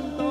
some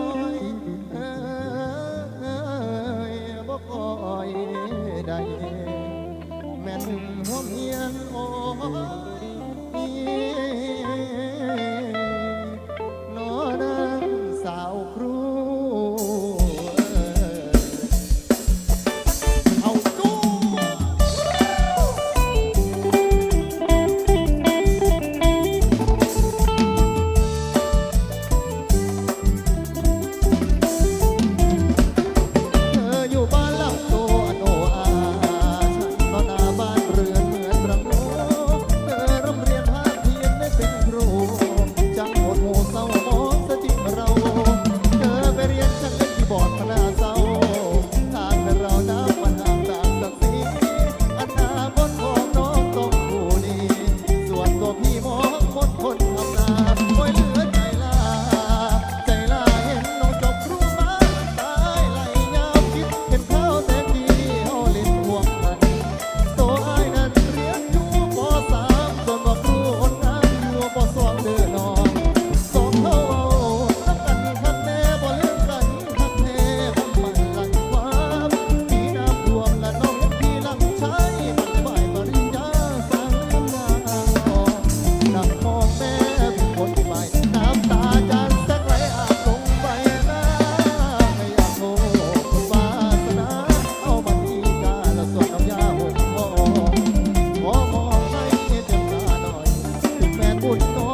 foi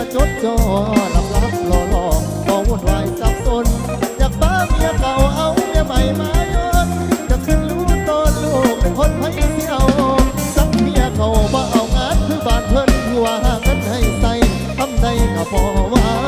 ก็จดจอหลับหลับหล่อหลอกบ่วุ่นวายสับสนอยากบ้าเมียเก่าเอาเมียใหม่มาย้อนจะขึ้นรู้ตอนลูกเป็นคนให้เที่ยวสักเมียเก่าบ่เอางานคือบ้านเพิ่นคืว่าหาเงินให้ใส่ทำใดก็พอว่า